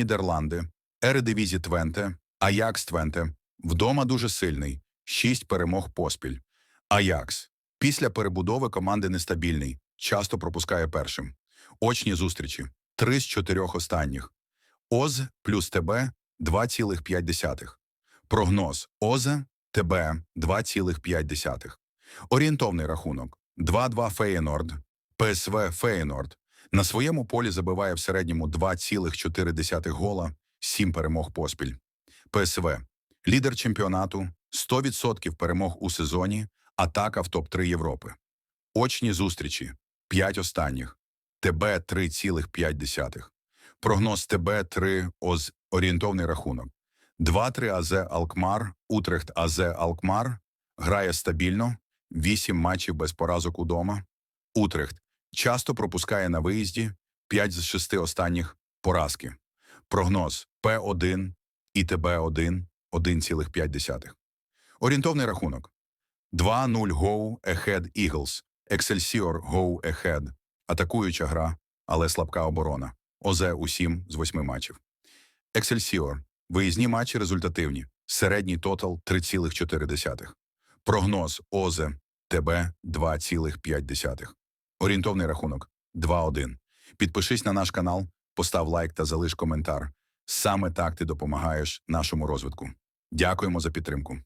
Нідерланди, Ередивізі Твенте, Аякс Твенте. Вдома дуже сильний. Шість перемог поспіль. Аякс. Після перебудови команди нестабільний. Часто пропускає першим. Очні зустрічі. Три з чотирьох останніх. ОЗ плюс ТБ 2,5. Прогноз ОЗ ТБ 2,5. Орієнтовний рахунок 2-2 Феєнорд. ПСВ Феєнорд. На своєму полі забиває в середньому 2,4 гола, 7 перемог поспіль. ПСВ. Лідер чемпіонату, 100% перемог у сезоні, атака в топ-3 Європи. Очні зустрічі 5 останніх. ТБ 3,5. Прогноз ТБ 3 ОЗ орієнтовний рахунок. 2-3 АЗ Алкмар, Утрехт АЗ Алкмар. Грає стабільно, 8 матчів без поразок удома. Утрехт часто пропускає на виїзді 5 з 6 останніх поразки. Прогноз П1 і ТБ1 1,5. Орієнтовний рахунок 2-0 Go Ahead Eagles, Excelsior Go Ahead. Атакуюча гра, але слабка оборона. ОЗ у 7 з 8 матчів. Excelsior. Виїзні матчі результативні. Середній тотал 3,4. Прогноз ОЗ ТБ 2,5. Орієнтовний рахунок 2-1. Підпишись на наш канал, постав лайк та залиш коментар. Саме так ти допомагаєш нашому розвитку. Дякуємо за підтримку.